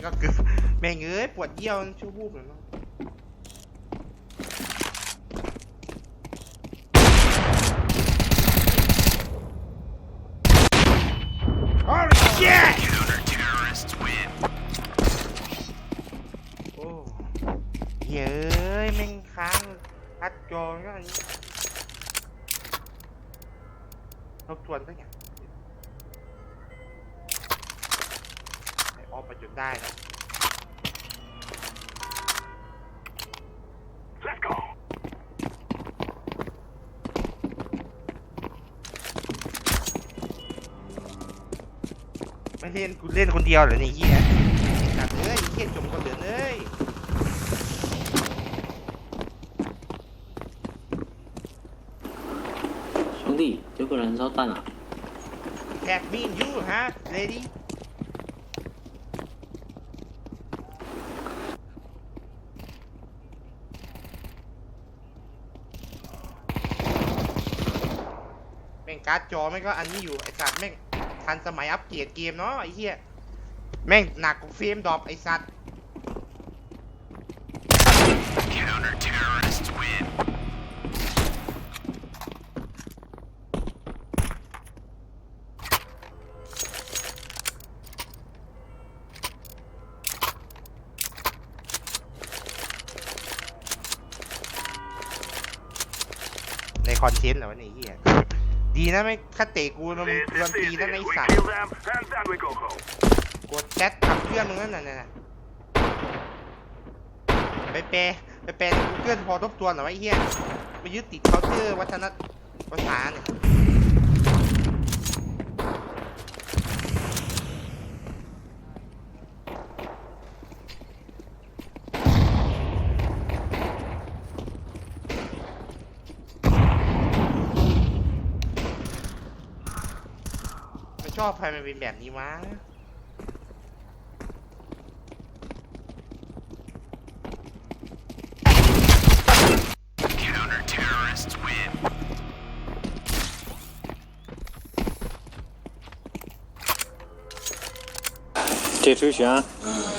งก็เกือบแม่งเอ้ยปวดเยี่ยวชั่ววูบเลยเนาะ Holy shit! Counter-terrorists win. โอ้เย้ยแม่งค้างอัดจอก็อันนี้ทบทวนสักอย่าง ออกมาจนได้นะ Let's go. ไม่เล่นกูเล่นคนเดียวเหรอเนี่ยเฮียจัดเอ้ยเฮียจมก็เหลือเอ้ย 兄弟，有个人烧弹了。 แท็กมีน การ์ดจอแม่ก็อันนี้อยู่ไอสัตว์แม่งทันสมัยอัปเกรดเกมเนาะไอ้เหี้ยแม่งหนักกว่าเฟรมดรอปไอสัตว์ในคอนเทนต์เหรอวะเนี่ยไอ้เหี้ย ดีนะไม่คัดเตะกูนะมึง This ดน is ตรี easy. นั่นไอ้ We สัตว์ kill them, and then we go home. กดแชทกับเพื่อนมึงนั่นน่ะน่ะไปแปลไปแปลใน Google พอทบทวนเหรอวะไอ้เหี้ยไปยึดติดเคาน์เตอร์วัฒนภาษาเนี่ย 怎么画面变成这样子了？得投降，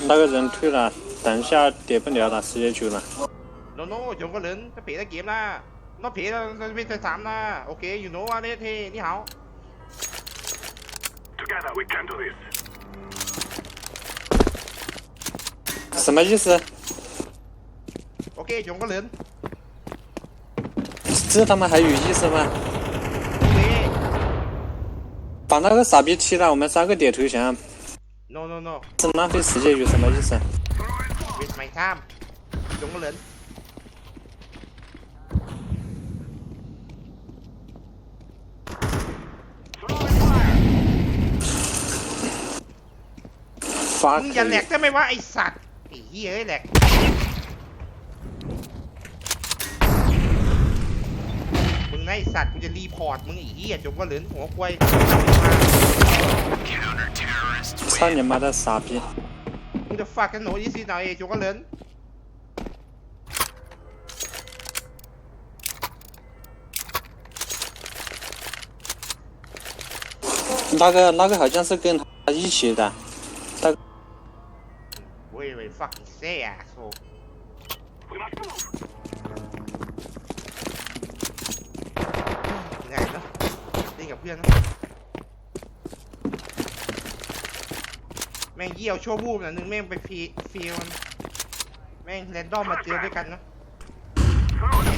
那个人退了，等下点不了了，时间久了。老罗，有个人在别的 game 啦，我陪他玩第三啦。OK，you know what? Hey，你好。we can do 什么意思？？OK，两个人。这他妈还有意思吗？把那个傻逼踢了，我们三个点投降。No no no！是浪费时间有什么意思？Waste my time，两个人。ามจงก็เหลิน 发 มึงอย่าแหลกได้ไหมวะไอสัตว์ไอ้เหี้ยเอ้ยแหลกมึงนะไอสัตว์กูจะรีพอร์ตมึงไอ้เหี้ยจงก็เหลินหัวควาย Counter-terrorists 操 win. 你妈的傻逼！ มึงจะฟักกันหนูยี่สิหน่อยจงก็เหลิน 那个那个好像是跟他一起的，那个 เว้ยเว้ย Fucking say asshole We must move. ไงเนาะเล่นกับเพื่อนเนอะแม่งเยี่ยวชั่ววูบนะนึงแม่งไปฟีฟีลมันแม่งแรนดอมมาเจอด้วยกันเนอะ Throw it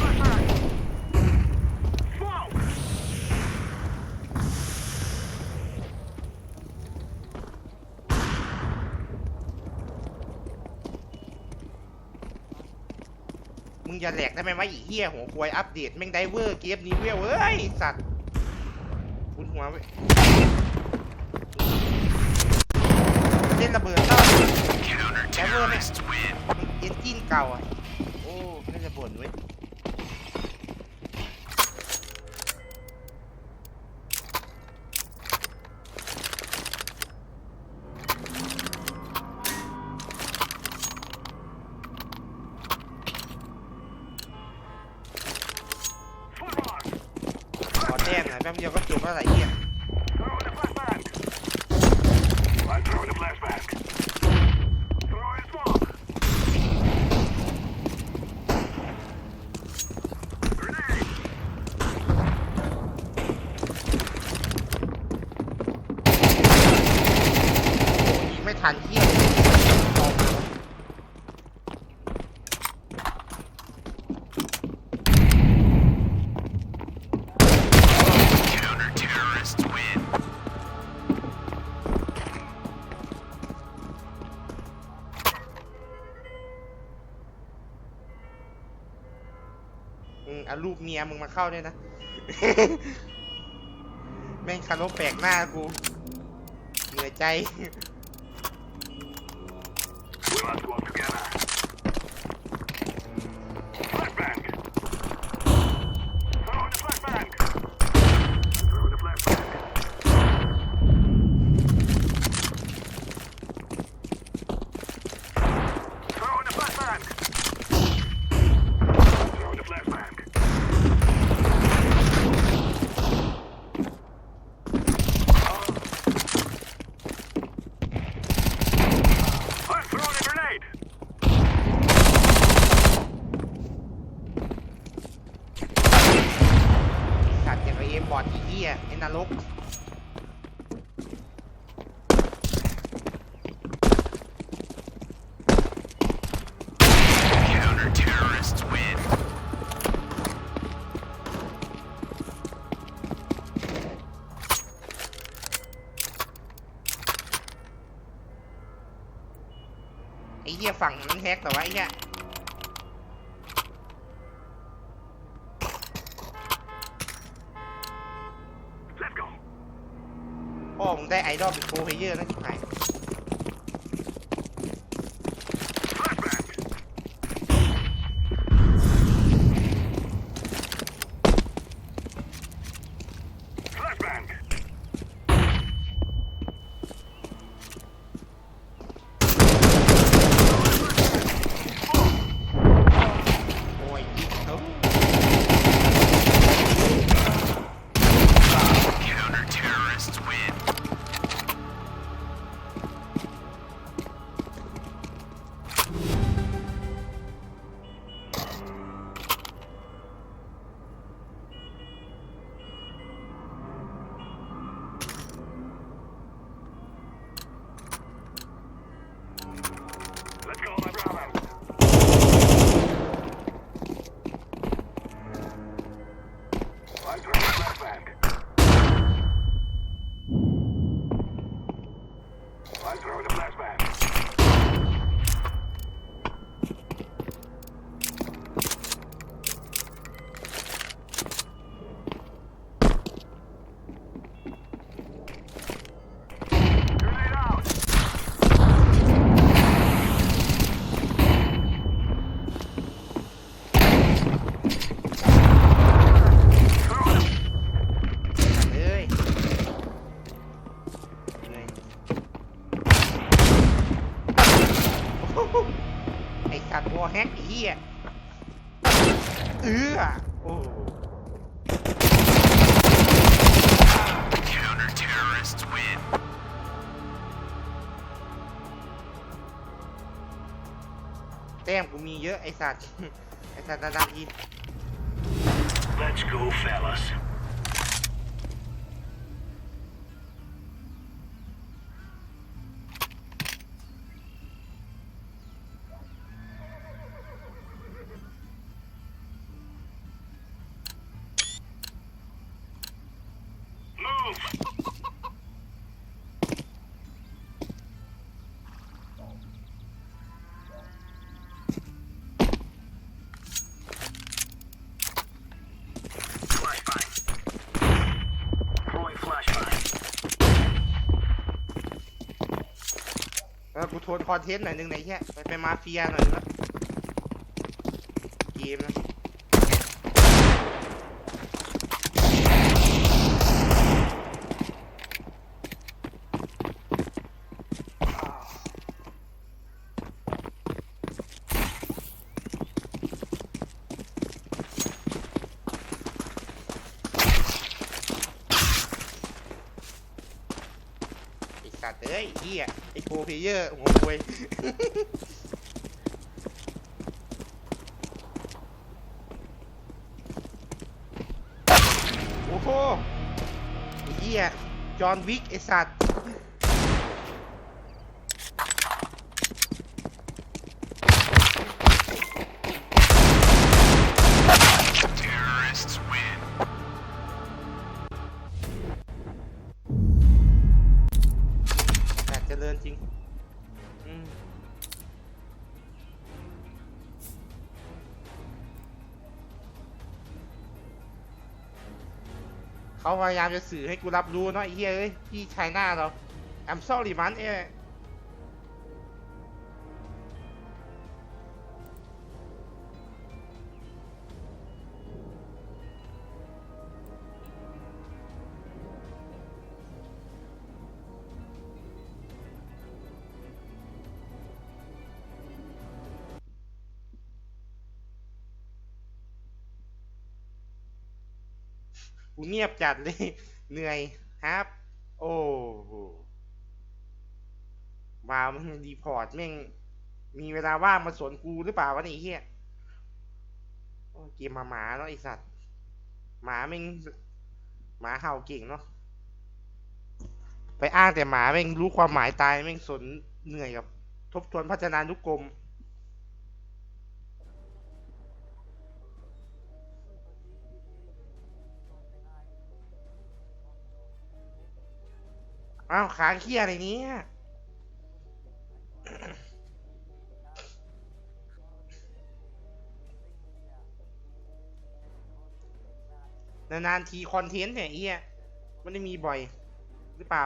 มึงอย่าแหลกได้ไหมวะอีเหี้ยหัวควายอัปเดตแม่งไดเวอร์เกมนี้เว้ยเว้ยสัตว์คุณหัวเว้ยเล่นระเบิดแล้ว Counter-terrorists win. มันเอนจินเก่าอะ เดียวก็จบแล้วไอ้เหี้ย รูปเมียมึงมาเข้าด้วยนะ แม่งคารมแปลกหน้ากู เหนื่อยใจ หี้ยฝั่งนั้นแฮกแต่ว่าไอ้เหี้ย Let's go. พ่อมึงได้ไอดอลเป็นโปรเพลเยอร์นะชิบหาย ไอ้สัตว์วอแฮกไอ้เหี้ยเอื้อโอ้แต้มกูมีเยอะไอ้สัตว์ไอ้สัตว์ระดับอี Let's go, fellas. กูทวนคอนเทนต์หน่อยนึงไหนแค่ไปไปมาเฟียหน่อยนึงละเกมนะ ไอสัตว์เอ้ยเฮียไอโปร เพลเยอร์หัวควยโอ้โหเฮียจอห์นวิกไอสัตว์ ริญจริง อืมเขาพยายามจะสื่อให้กูรับรู้เนาะไอ้เหี้ยเอ้ยพี่ชายหน้าเรา I'm sorry man เอ้ กูเงียบจัดเลยเหนื่อยครับ โอ้โหมามึงรีพอร์ตแม่ง มีเวลาว่างมาสวนกูหรือเปล่าวะไอ้เฮียโอ้เกมมาหมาเนาะไอสัตว์ หมาแม่งหมาเห่าเก่งเนาะไปอ้างแต่หมาแม่งรู้ความหมายตายแม่งสนเหนื่อยกับ ทบทวนพัฒนานุกรม อ้าวค้างเคียอะไรเนี้ยนานๆทีคอนเทนต์เนี่ยไอ้ยมันได้มีบ่อย หรือเปล่า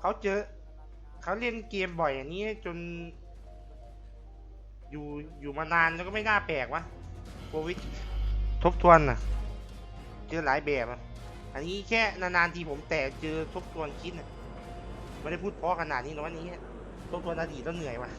เขาเจอ เขาเล่นเกมบ่อยอย่างนี้จน อยู่อยู่มานานแล้วก็ไม่น่าแปลกวะโควิด ทบทวนน่ะ เจอหลายแบบอะอันนี้แค่นานๆทีผมแต่เจอทบทวนคิดนะไม่ได้พูดเพราะขนาดนี้หรอวันนี้ทบทวนอดีตแล้วเหนื่อยว่ะ